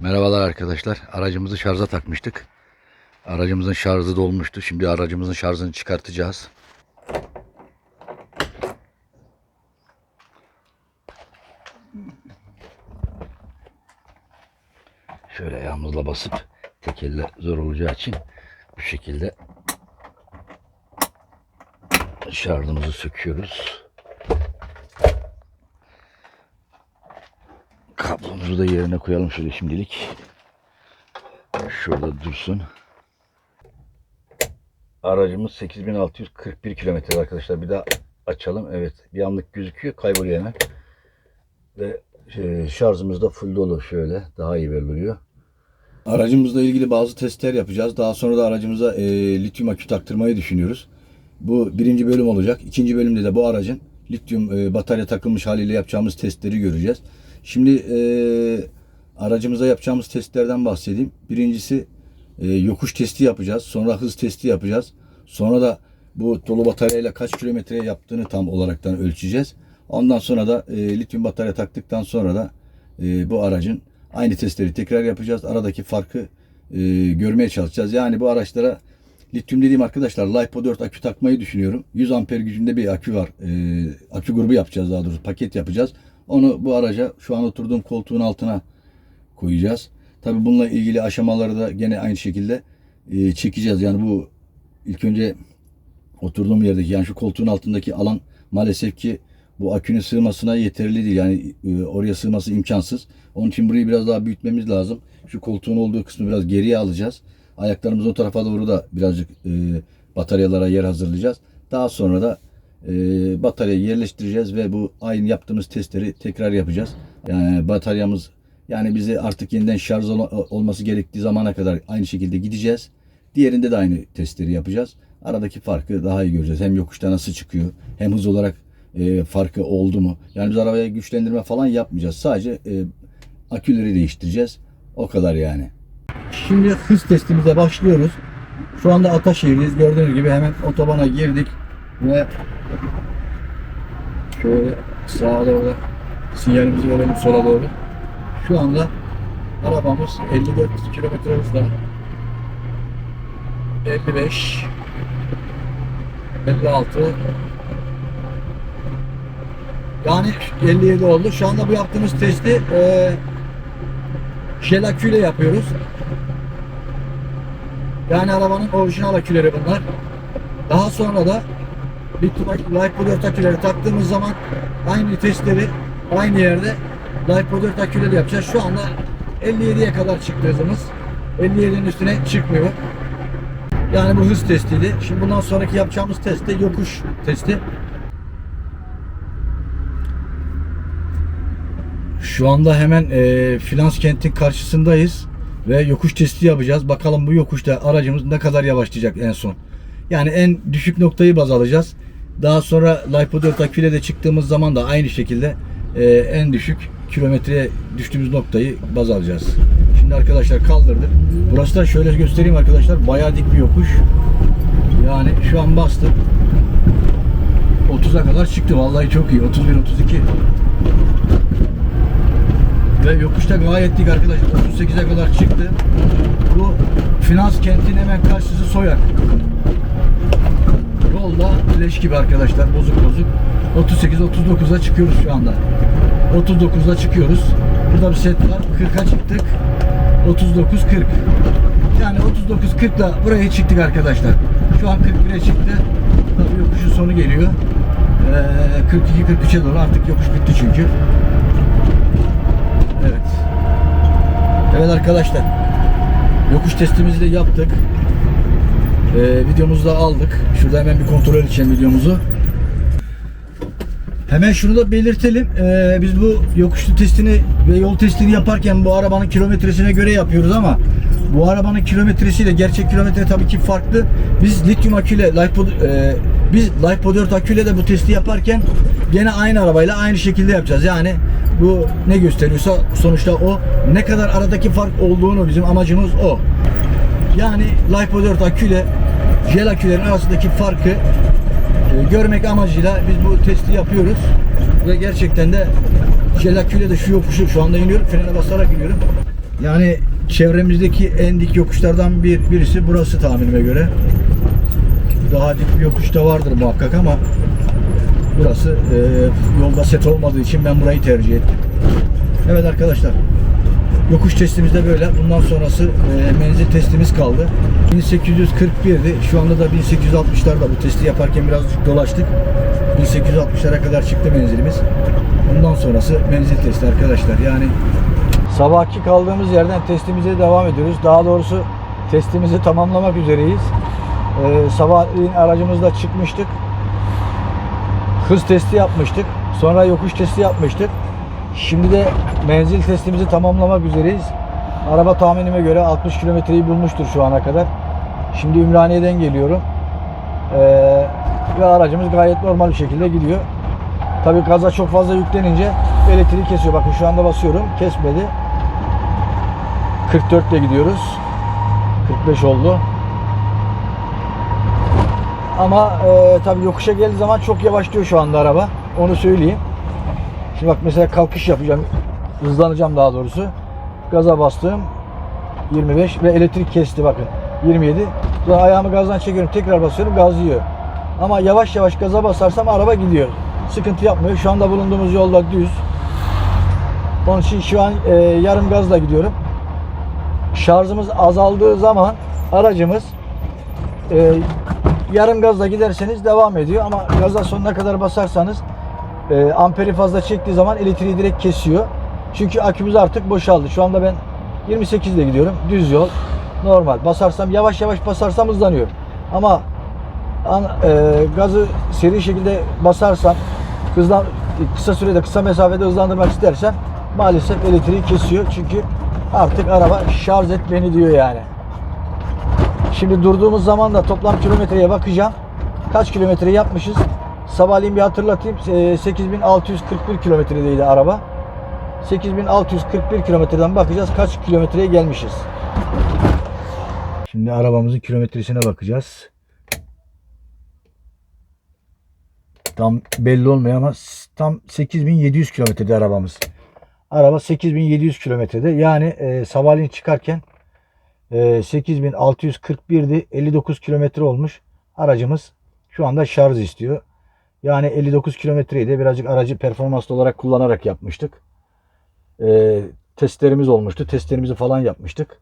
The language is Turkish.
Merhabalar arkadaşlar. Aracımızı şarja takmıştık. Aracımızın şarjı dolmuştu. Şimdi aracımızın şarjını çıkartacağız. Şöyle ayağımızla basıp tek elle zor olacağı için bu şekilde şarjımızı söküyoruz. Kablomuzu da yerine koyalım şöyle şimdilik. Şurada dursun. Aracımız 8641 kilometre arkadaşlar. Bir daha açalım. Evet. Bir anlık gözüküyor. Kayboluyor hemen. Ve e, şarjımız da full dolu şöyle. Daha iyi belli oluyor. Aracımızla ilgili bazı testler yapacağız. Daha sonra da aracımıza e, lityum akü taktırmayı düşünüyoruz. Bu birinci bölüm olacak. İkinci bölümde de bu aracın lityum e, batarya takılmış haliyle yapacağımız testleri göreceğiz. Şimdi e, aracımıza yapacağımız testlerden bahsedeyim. Birincisi e, yokuş testi yapacağız. Sonra hız testi yapacağız. Sonra da bu dolu bataryayla kaç kilometre yaptığını tam olaraktan ölçeceğiz. Ondan sonra da e, lityum batarya taktıktan sonra da e, bu aracın aynı testleri tekrar yapacağız. Aradaki farkı e, görmeye çalışacağız. Yani bu araçlara lityum dediğim arkadaşlar LiPo 4 akü takmayı düşünüyorum. 100 amper gücünde bir akü var. E, akü grubu yapacağız daha doğrusu. Paket yapacağız. Onu bu araca şu an oturduğum koltuğun altına koyacağız. Tabi bununla ilgili aşamaları da gene aynı şekilde e, çekeceğiz. Yani bu ilk önce oturduğum yerdeki yani şu koltuğun altındaki alan maalesef ki bu akünün sığmasına yeterli değil. Yani e, oraya sığması imkansız. Onun için burayı biraz daha büyütmemiz lazım. Şu koltuğun olduğu kısmı biraz geriye alacağız. Ayaklarımızın o tarafa doğru da birazcık e, bataryalara yer hazırlayacağız. Daha sonra da e, bataryayı yerleştireceğiz ve bu aynı yaptığımız testleri tekrar yapacağız. Yani bataryamız yani bize artık yeniden şarj ol- olması gerektiği zamana kadar aynı şekilde gideceğiz. Diğerinde de aynı testleri yapacağız. Aradaki farkı daha iyi göreceğiz. Hem yokuşta nasıl çıkıyor hem hız olarak e, farkı oldu mu? Yani biz arabaya güçlendirme falan yapmayacağız. Sadece e, aküleri değiştireceğiz. O kadar yani. Şimdi hız testimize başlıyoruz. Şu anda Ataşehir'deyiz. Gördüğünüz gibi hemen otobana girdik ve şöyle sağa doğru sinyalimizi verelim sola doğru. Şu anda arabamız 54 kilometre hızla 55 56 yani 57 oldu. Şu anda bu yaptığımız testi e, jel aküyle yapıyoruz. Yani arabanın orijinal aküleri bunlar. Daha sonra da Lithium Lipo 4 aküleri taktığımız zaman aynı testleri aynı yerde Lipo 4 aküleri yapacağız. Şu anda 57'ye kadar çıktı hızımız. 57'nin üstüne çıkmıyor. Yani bu hız testiydi. Şimdi bundan sonraki yapacağımız test de yokuş testi. Şu anda hemen e, Finans kentin karşısındayız ve yokuş testi yapacağız. Bakalım bu yokuşta aracımız ne kadar yavaşlayacak en son. Yani en düşük noktayı baz alacağız. Daha sonra Lipo 4 aküyle de çıktığımız zaman da aynı şekilde e, en düşük kilometreye düştüğümüz noktayı baz alacağız. Şimdi arkadaşlar kaldırdık. Burası da şöyle göstereyim arkadaşlar. Bayağı dik bir yokuş. Yani şu an bastım. 30'a kadar çıktı. Vallahi çok iyi. 31 32. Ve yokuşta gayet dik arkadaşlar. 38'e kadar çıktı. Bu finans kentin hemen karşısı Soyak. Yolda leş gibi arkadaşlar. Bozuk bozuk. 38-39'a çıkıyoruz şu anda. 39'a çıkıyoruz. Burada bir set var. 40'a çıktık. 39-40. Yani 39-40'la buraya çıktık arkadaşlar. Şu an 41'e çıktı. Tabii yokuşun sonu geliyor. Ee, 42-43'e doğru artık yokuş bitti çünkü. Evet. Evet arkadaşlar. Yokuş testimizi de yaptık. Ee, videomuzu da aldık. Şurada hemen bir kontrol edeceğim videomuzu. Hemen şunu da belirtelim. Ee, biz bu yokuşlu testini ve yol testini yaparken bu arabanın kilometresine göre yapıyoruz ama bu arabanın kilometresiyle gerçek kilometre tabii ki farklı. Biz lityum aküyle Lipo, e, biz Lipo 4 aküyle de bu testi yaparken gene aynı arabayla aynı şekilde yapacağız. Yani bu ne gösteriyorsa sonuçta o ne kadar aradaki fark olduğunu bizim amacımız o. Yani Lipo 4 aküyle jel akülerin arasındaki farkı e, görmek amacıyla biz bu testi yapıyoruz. Ve gerçekten de jel aküyle de şu yokuşu şu anda iniyorum. Frene basarak iniyorum. Yani çevremizdeki en dik yokuşlardan bir birisi burası tahminime göre. Daha dik bir yokuş da vardır muhakkak ama burası e, yolda set olmadığı için ben burayı tercih ettim. Evet arkadaşlar. Yokuş testimiz de böyle. Bundan sonrası e, menzil testimiz kaldı. 1841'di. Şu anda da 1860'larda bu testi yaparken birazcık dolaştık. 1860'lara kadar çıktı menzilimiz. Bundan sonrası menzil testi arkadaşlar. Yani sabahki kaldığımız yerden testimize devam ediyoruz. Daha doğrusu testimizi tamamlamak üzereyiz. Ee, sabahleyin aracımızla çıkmıştık. Hız testi yapmıştık. Sonra yokuş testi yapmıştık. Şimdi de menzil testimizi tamamlamak üzereyiz. Araba tahminime göre 60 kilometreyi bulmuştur şu ana kadar. Şimdi Ümraniye'den geliyorum. Ee, ve aracımız gayet normal bir şekilde gidiyor. Tabii gaza çok fazla yüklenince elektriği kesiyor. Bakın şu anda basıyorum. Kesmedi. 44 ile gidiyoruz. 45 oldu. Ama e, tabii yokuşa geldiği zaman çok yavaşlıyor şu anda araba. Onu söyleyeyim. Şimdi bak mesela kalkış yapacağım. Hızlanacağım daha doğrusu. Gaza bastım. 25 ve elektrik kesti bakın. 27. Sonra ayağımı gazdan çekiyorum. Tekrar basıyorum. Gaz yiyor. Ama yavaş yavaş gaza basarsam araba gidiyor. Sıkıntı yapmıyor. Şu anda bulunduğumuz yolda düz. Onun için şu an e, yarım gazla gidiyorum. Şarjımız azaldığı zaman aracımız e, yarım gazla giderseniz devam ediyor ama gaza sonuna kadar basarsanız e, amperi fazla çektiği zaman elektriği direkt kesiyor. Çünkü akümüz artık boşaldı. Şu anda ben 28 ile gidiyorum. Düz yol. Normal. Basarsam yavaş yavaş basarsam hızlanıyor. Ama an, e, gazı seri şekilde basarsam hızlan kısa sürede kısa mesafede hızlandırmak istersem maalesef elektriği kesiyor. Çünkü artık araba şarj et beni diyor yani. Şimdi durduğumuz zaman da toplam kilometreye bakacağım. Kaç kilometre yapmışız? Sabahleyin bir hatırlatayım. Ee, 8641 kilometredeydi araba. 8641 kilometreden bakacağız kaç kilometreye gelmişiz. Şimdi arabamızın kilometresine bakacağız. Tam belli olmuyor ama tam 8700 kilometrede arabamız. Araba 8700 kilometrede. Yani e, sabahleyin çıkarken e, 8641'di. 59 kilometre olmuş. Aracımız şu anda şarj istiyor. Yani 59 kilometreyi de birazcık aracı performanslı olarak kullanarak yapmıştık. E, testlerimiz olmuştu. Testlerimizi falan yapmıştık.